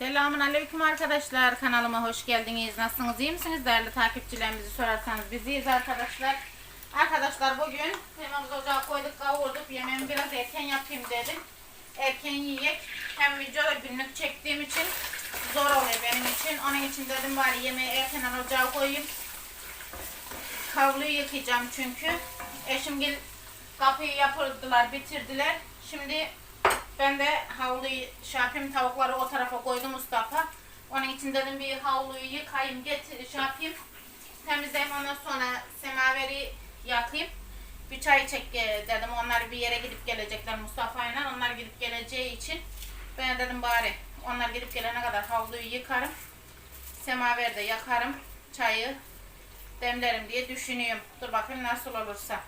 Selamun Aleyküm arkadaşlar. Kanalıma hoş geldiniz. Nasılsınız? iyi misiniz? Değerli takipçilerimizi sorarsanız biz iyiyiz arkadaşlar. Arkadaşlar bugün yemeğimizi ocağa koyduk, kavurduk. Yemeğimi biraz erken yapayım dedim. Erken yiyek. Hem videoda günlük çektiğim için zor oluyor benim için. Onun için dedim bari yemeği erken ocağa koyayım. Havluyu yıkayacağım çünkü. Eşim gel kapıyı yapırdılar, bitirdiler. Şimdi ben de havluyu şey yapayım, tavukları o tarafa koydum Mustafa. Onun için dedim bir havluyu yıkayayım, getir, şey yapayım. Temizleyeyim ondan sonra semaveri yakayım. Bir çay çek e, dedim. Onlar bir yere gidip gelecekler Mustafa'yla. Onlar gidip geleceği için ben dedim bari onlar gidip gelene kadar havluyu yıkarım. Semaveri de yakarım. Çayı demlerim diye düşünüyorum. Dur bakayım nasıl olursa.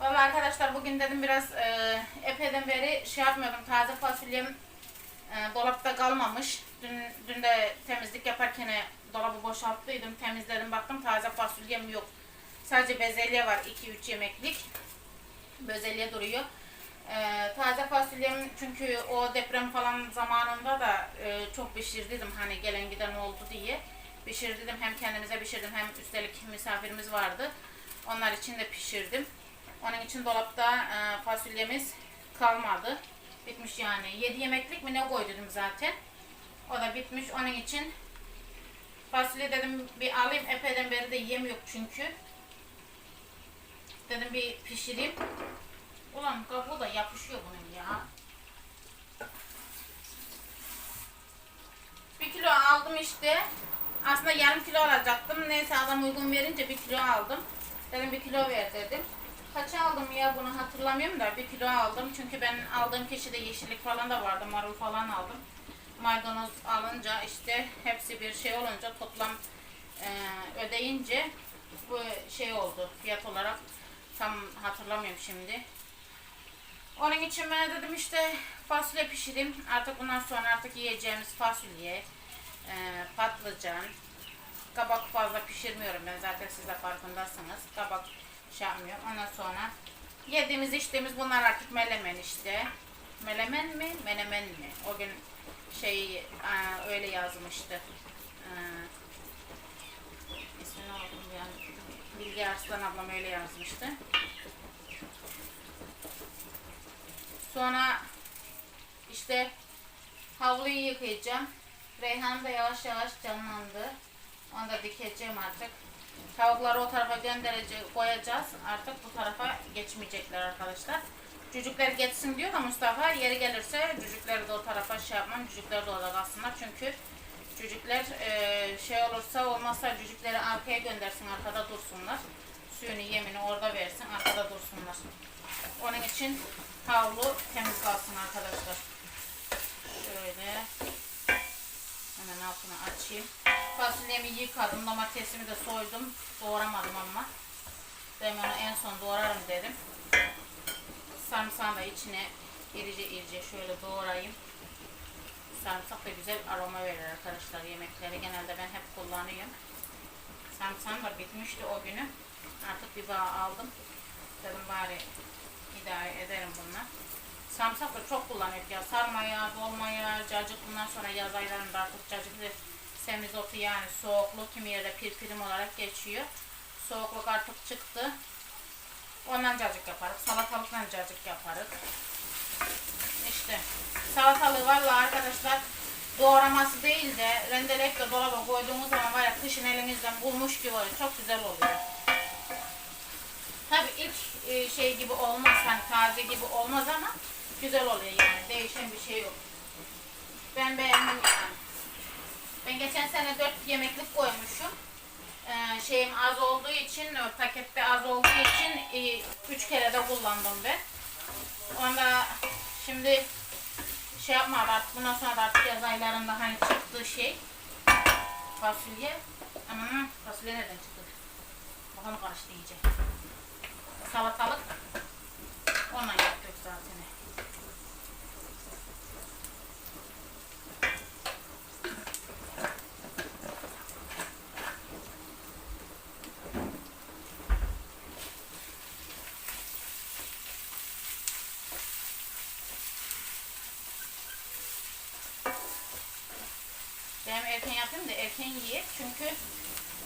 Vallahi arkadaşlar bugün dedim biraz e, epeyden beri şey yapmıyordum. Taze fasulyem e, dolapta kalmamış. Dün, dün de temizlik yaparken dolabı boşalttıydım. Temizledim baktım taze fasulyem yok. Sadece bezelye var 2-3 yemeklik. Bezelye duruyor. E, taze fasulyem çünkü o deprem falan zamanında da e, çok pişirdiydim hani gelen giden oldu diye. Pişirdim hem kendimize pişirdim hem üstelik misafirimiz vardı. Onlar için de pişirdim. Onun için dolapta e, fasulyemiz kalmadı. Bitmiş yani. 7 yemeklik mi ne koydum zaten. O da bitmiş. Onun için fasulye dedim bir alayım. Epeyden beri de yem yok çünkü. Dedim bir pişireyim. Ulan kabuğu da yapışıyor bunun ya. Bir kilo aldım işte. Aslında yarım kilo alacaktım. Neyse adam uygun verince bir kilo aldım. Dedim bir kilo ver dedim. Kaç aldım ya bunu hatırlamıyorum da bir kilo aldım. Çünkü ben aldığım kişide yeşillik falan da vardı. Marul falan aldım. Maydanoz alınca işte hepsi bir şey olunca toplam e, ödeyince bu şey oldu fiyat olarak tam hatırlamıyorum şimdi. Onun için ben dedim işte fasulye pişireyim. Artık bundan sonra artık yiyeceğimiz fasulye, e, patlıcan, kabak fazla pişirmiyorum ben zaten siz de farkındasınız. Kabak şey yapmıyorum. Ondan sonra yediğimiz içtiğimiz bunlar artık melemen işte. Melemen mi? Menemen mi? O gün şey aa, öyle yazmıştı. Aa, ismini unuttum yani. Bilge Arslan ablam öyle yazmıştı. Sonra işte havluyu yıkayacağım. Reyhan da yavaş yavaş canlandı. Onu da dikeceğim artık. Tavukları o tarafa gönderecek, koyacağız. Artık bu tarafa geçmeyecekler arkadaşlar. Cücükler geçsin diyor da Mustafa yeri gelirse cücükleri de o tarafa şey yapmam. Cücükler de orada kalsınlar. Çünkü cücükler e, şey olursa olmazsa cücükleri arkaya göndersin arkada dursunlar. Suyunu yemini orada versin arkada dursunlar. Onun için havlu temiz kalsın arkadaşlar. Şöyle hemen altını açayım. Fasulyemi yıkadım, domatesimi de soydum. Doğramadım ama. Ben onu en son doğrarım dedim. Sarımsağı da içine irice irice şöyle doğrayayım. Sarımsak da güzel aroma verir arkadaşlar yemeklere. Genelde ben hep kullanıyorum. Sarımsağım da bitmişti o günü. Artık bir bağ aldım. Dedim bari idare ederim bununla. Sarımsak da çok kullanıyoruz ya. Sarmaya, dolmaya, cacık bundan sonra yaz aylarında artık cacık semizotu yani soğukluk kimi yerde pirpirim olarak geçiyor. Soğukluk artık çıktı. Ondan cacık yaparız. Salatalıkla cacık yaparız. İşte salatalığı valla arkadaşlar doğraması değil de rendeleyip de dolaba koyduğumuz zaman var ya kışın elinizden bulmuş gibi oluyor. Çok güzel oluyor. Tabi ilk e, şey gibi olmaz hani taze gibi olmaz ama güzel oluyor yani. Değişen bir şey yok. Ben beğendim yani. Ben geçen sene 4 yemeklik koymuşum. Ee, şeyim az olduğu için, e, pakette az olduğu için 3 kere de kullandım ben. Onda şimdi şey yapma artık bundan sonra artık yaz aylarında hani çıktığı şey fasulye. Ama fasulye nereden çıktı? Bakalım karıştı iyice. Salatalık. Onunla yaptık zaten. Benim erken yapayım da yiyeyim çünkü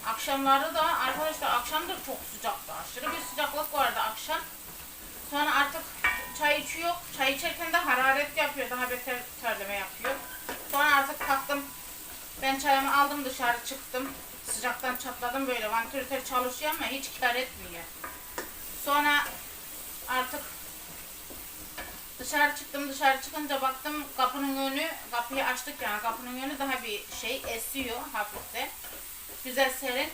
akşamları da arkadaşlar akşam da çok sıcaktı. Aşırı bir sıcaklık vardı akşam. Sonra artık çay içiyor. Çay içerken de hararet yapıyor. Daha beter terleme yapıyor. Sonra artık kalktım. Ben çayımı aldım dışarı çıktım. Sıcaktan çatladım böyle. Vantilatör çalışıyor ama hiç kar etmiyor. Sonra artık dışarı çıktım. Dışarı çıkınca baktım kapının önü, kapıyı açtık yani kapının önü daha bir şey esiyor hafifte. Güzel serin.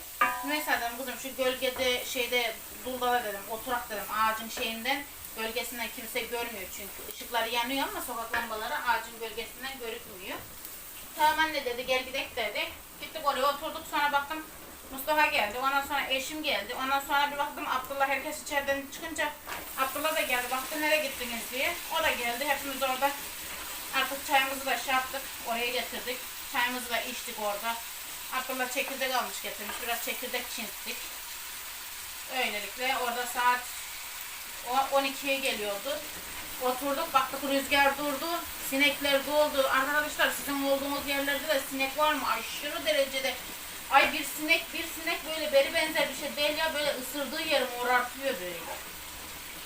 Neyse dedim kızım şu gölgede şeyde duldala dedim oturak dedim ağacın şeyinden gölgesinden kimse görmüyor çünkü ışıkları yanıyor ama sokak lambaları ağacın gölgesinden görükmüyor. Tamam anne dedi gel gidelim dedi. Gittik oraya oturduk sonra baktım Mustafa geldi. Ondan sonra eşim geldi. Ondan sonra bir baktım Abdullah herkes içeriden çıkınca Abdullah da geldi. Baktı nereye gittiniz diye. O da geldi. Hepimiz orada artık çayımızı da şey yaptık. Oraya getirdik. Çayımızı da içtik orada. Abdullah çekirdek almış getirmiş. Biraz çekirdek çinttik. Öylelikle orada saat o 12'ye geliyordu. Oturduk baktık rüzgar durdu. Sinekler doldu. Arkadaşlar sizin olduğunuz yerlerde de sinek var mı? Aşırı derecede. Ay bir sinek bir sinek böyle beri benzer bir şey değil ya böyle ısırdığı yeri morartıyor böyle.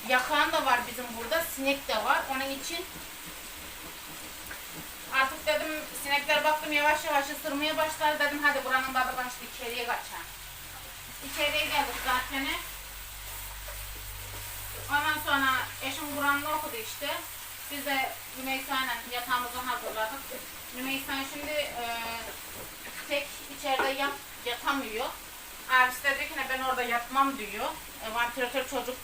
Yakan da var bizim burada. Sinek de var. Onun için artık dedim sinekler baktım yavaş yavaş ısırmaya başlar dedim hadi buranın tadı başlı içeriye kaçar. İçeriye geldik zaten. Ondan sonra eşim Kur'an'da okudu işte. Biz de Rümeysa'yla yatağımızı hazırladık. Rümeysa şimdi e, tek içeride yat, yatamıyor. Abisi dedi ki "Ne, ben orada yatmam diyor. E, vantilatör çocuk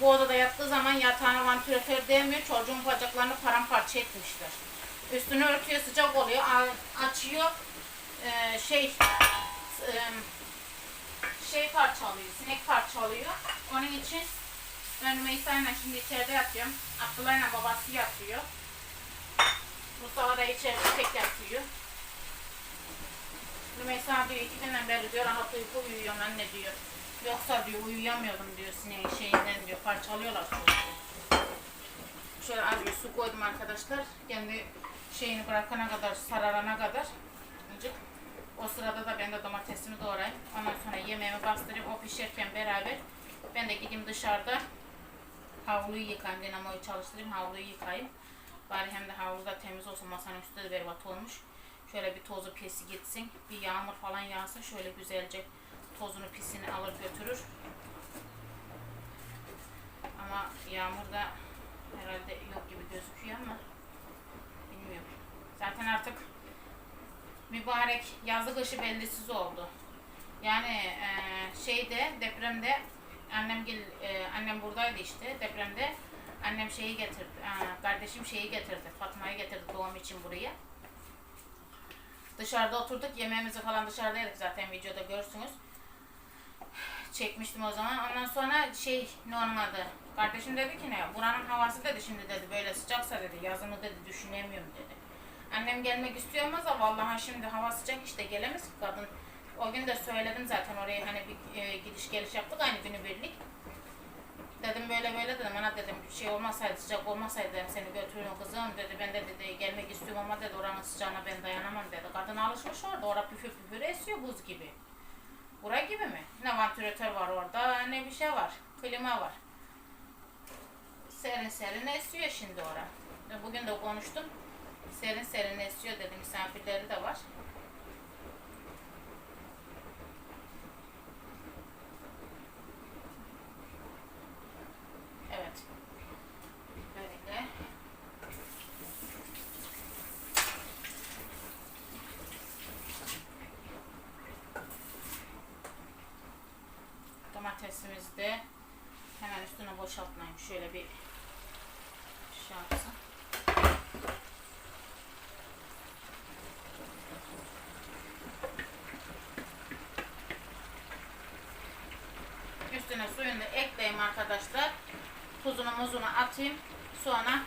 bu odada yattığı zaman yatağına vantilatör değmiyor. Çocuğun bacaklarını paramparça etmişler. Üstünü örtüyor sıcak oluyor. Açıyor e, şey e, şey parçalıyor, sinek parçalıyor. Onun için ben Rümeysa'yla şimdi içeride yatıyorum. Abdullah'la babası yatıyor. Mustafa da içeride tek yatıyor. Rümeysa diyor iki günden beri diyor rahat uyku uyuyorum anne diyor. Yoksa diyor uyuyamıyordum diyor sineğin şeyinden diyor parçalıyorlar çocuğu. Şöyle az bir su koydum arkadaşlar. Kendi şeyini bırakana kadar, sararana kadar. Azıcık. O sırada da ben de domatesimi doğrayayım. Ondan sonra yemeğimi bastırayım. O pişerken beraber ben de gideyim dışarıda havluyu yıkayayım. Dinamoyu çalıştırayım. Havluyu yıkayayım. Bari hem de havlu da temiz olsun. Masanın üstü de berbat olmuş. Şöyle bir tozu pisi gitsin. Bir yağmur falan yağsa şöyle güzelce tozunu pisini alır götürür. Ama yağmur da herhalde yok gibi gözüküyor ama bilmiyorum. Zaten artık mübarek yazı kışı bellisiz oldu. Yani eee, şeyde depremde annem gel eee, annem buradaydı işte depremde annem şeyi getirdi eee, kardeşim şeyi getirdi Fatma'yı getirdi doğum için buraya. Dışarıda oturduk yemeğimizi falan dışarıda yedik zaten videoda görürsünüz. Çekmiştim o zaman. Ondan sonra şey ne onun adı? Kardeşim dedi ki ne? Buranın havası dedi şimdi dedi böyle sıcaksa dedi yazını dedi düşünemiyorum dedi. Annem gelmek istiyor ama vallahi şimdi hava sıcak işte gelemez ki kadın. O gün de söyledim zaten oraya hani bir e, gidiş geliş yaptık aynı günübirlik. Dedim böyle böyle dedim ana dedim şey olmasaydı sıcak olmasaydı seni götürürüm kızım dedi ben de dedi ama dedi oranın sıcağına ben dayanamam dedi. Kadın alışmış orada orada püfür püfür esiyor buz gibi. Bura gibi mi? Ne vantilatör var orada ne bir şey var. Klima var. Serin serin esiyor şimdi orada. Bugün de konuştum. Serin serin esiyor dedi misafirleri de var. Evet. Böyle. Domatesimizi de hemen üstüne boşaltmayayım. Şöyle bir şey yapsın. Üstüne suyunu da ekleyeyim arkadaşlar. Tuzunu muzunu atayım. Sonra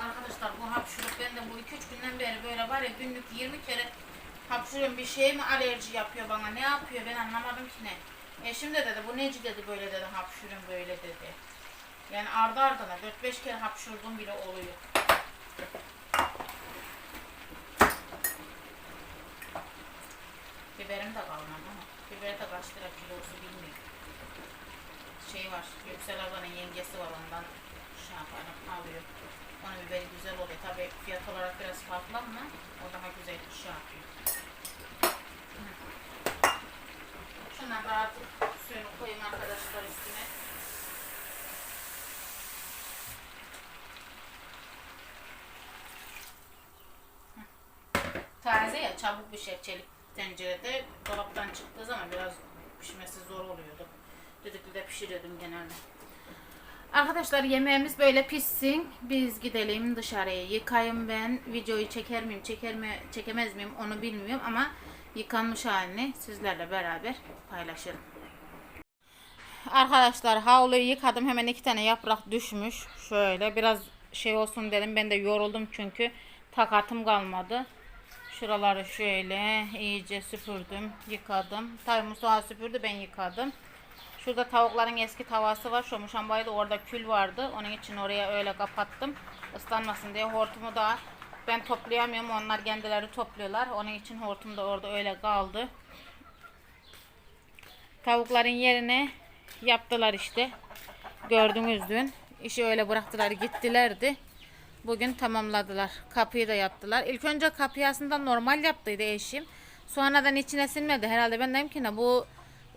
Arkadaşlar bu hapşuruk ben de bu 2-3 günden beri böyle var ya günlük 20 kere hapşuruyorum bir şey mi alerji yapıyor bana ne yapıyor ben anlamadım ki ne. Eşim de dedi bu neci dedi böyle dedi hapşurun böyle dedi. Yani ardı ardına 4-5 kere hapşurdum bile oluyor. Biberim de kalmadı ama biber de kaç lira kilosu bilmiyorum. Şey var, Yüksel ablanın yengesi var ondan şey yaparım, alıyor. Onun biberi güzel oluyor. Tabi fiyat olarak biraz farklı ama o daha güzel bir şey yapıyor. Şundan da artık suyunu koyayım arkadaşlar üstüne. Taze ya çabuk pişer çelik tencerede. Dolaptan çıktığı zaman biraz pişmesi zor oluyordu. Düdüklüde pişiriyordum genelde. Arkadaşlar yemeğimiz böyle pişsin. Biz gidelim dışarıya. Yıkayım ben. Videoyu çeker miyim, çeker mi, çekemez miyim onu bilmiyorum ama yıkanmış halini sizlerle beraber paylaşırım. Arkadaşlar havluyu yıkadım. Hemen iki tane yaprak düşmüş. Şöyle biraz şey olsun dedim. Ben de yoruldum çünkü takatım kalmadı. Şuraları şöyle iyice süpürdüm, yıkadım. Tabii Mustafa süpürdü, ben yıkadım. Şurada tavukların eski tavası var. Şu muşambayda orada kül vardı. Onun için oraya öyle kapattım. Islanmasın diye hortumu da ben toplayamıyorum. Onlar kendileri topluyorlar. Onun için hortum da orada öyle kaldı. Tavukların yerine yaptılar işte. Gördünüz dün. İşi öyle bıraktılar gittilerdi. Bugün tamamladılar. Kapıyı da yaptılar. İlk önce kapıyı aslında normal yaptıydı eşim. Sonradan içine sinmedi. Herhalde ben dedim ki ne bu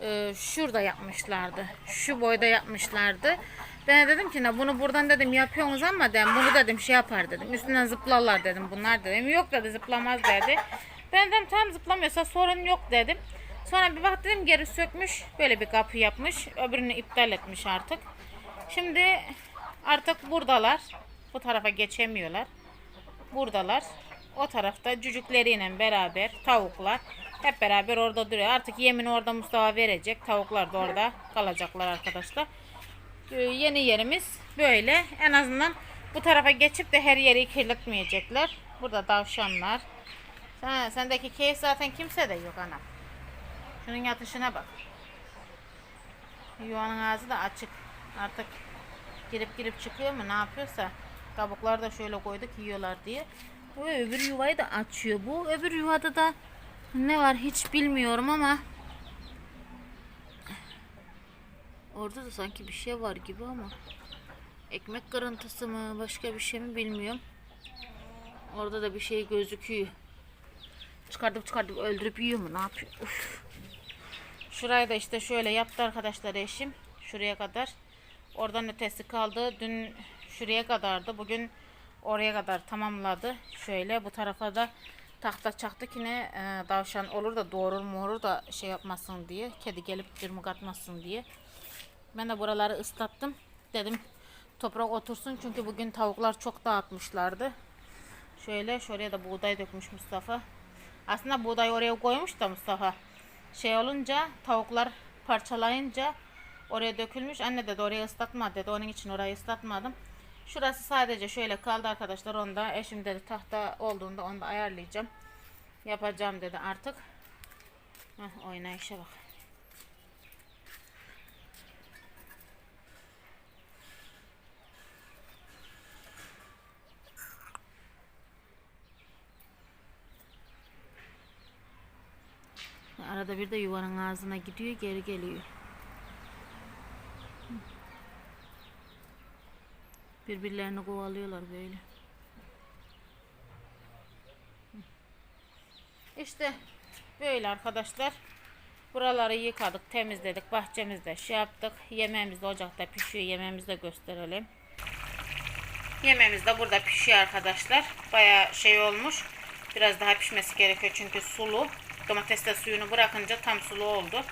e, şurada yapmışlardı. Şu boyda yapmışlardı. Ben de dedim ki ne bunu buradan dedim yapıyorsunuz ama dedim bunu dedim şey yapar dedim. Üstünden zıplarlar dedim bunlar dedim. Yok dedi zıplamaz dedi. Ben dedim tam zıplamıyorsa sorun yok dedim. Sonra bir bak dedim geri sökmüş. Böyle bir kapı yapmış. Öbürünü iptal etmiş artık. Şimdi artık buradalar. Bu tarafa geçemiyorlar. Buradalar. O tarafta cücükleriyle beraber tavuklar hep beraber orada duruyor. Artık yemini orada Mustafa verecek. Tavuklar da orada kalacaklar arkadaşlar. Ee, yeni yerimiz böyle. En azından bu tarafa geçip de her yeri kirletmeyecekler. Burada tavşanlar. Sen, sendeki keyif zaten kimse de yok ana. Şunun yatışına bak. Yuvanın ağzı da açık. Artık girip girip çıkıyor mu ne yapıyorsa. Kabukları da şöyle koyduk yiyorlar diye. Bu öbür yuvayı da açıyor. Bu öbür yuvada da ne var hiç bilmiyorum ama orada da sanki bir şey var gibi ama ekmek kırıntısı mı başka bir şey mi bilmiyorum. Orada da bir şey gözüküyor. Çıkardıp çıkardıp öldürüp yiyor mu ne yapıyor? Uf. Şurayı da işte şöyle yaptı arkadaşlar eşim. Şuraya kadar. Oradan ötesi kaldı. Dün şuraya kadardı. Bugün oraya kadar tamamladı. Şöyle bu tarafa da tahta çaktı ki ne e, tavşan olur da doğurur mu olur da şey yapmasın diye. Kedi gelip cırmık atmasın diye. Ben de buraları ıslattım. Dedim toprak otursun çünkü bugün tavuklar çok dağıtmışlardı. Şöyle şuraya da buğday dökmüş Mustafa. Aslında buğday oraya koymuş da Mustafa. Şey olunca tavuklar parçalayınca oraya dökülmüş. Anne dedi oraya ıslatma dedi. Onun için orayı ıslatmadım. Şurası sadece şöyle kaldı arkadaşlar. Onu da eşim dedi tahta olduğunda onu da ayarlayacağım. Yapacağım dedi artık. Heh, oynayışa bak. Arada bir de yuvanın ağzına gidiyor geri geliyor. Birbirlerini kovalıyorlar böyle. İşte böyle arkadaşlar. Buraları yıkadık, temizledik, bahçemizde şey yaptık. Yemeğimiz de ocakta pişiyor. Yemeğimizi de gösterelim. Yemeğimiz de burada pişiyor arkadaşlar. Baya şey olmuş. Biraz daha pişmesi gerekiyor çünkü sulu. Domates de suyunu bırakınca tam sulu oldu.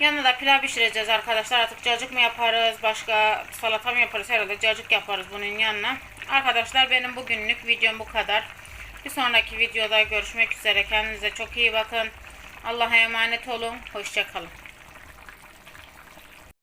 Yanına da pilav pişireceğiz arkadaşlar. Artık cacık mı yaparız, başka salata mı yaparız? Herhalde cacık yaparız bunun yanına. Arkadaşlar benim bugünlük videom bu kadar. Bir sonraki videoda görüşmek üzere. Kendinize çok iyi bakın. Allah'a emanet olun. Hoşçakalın.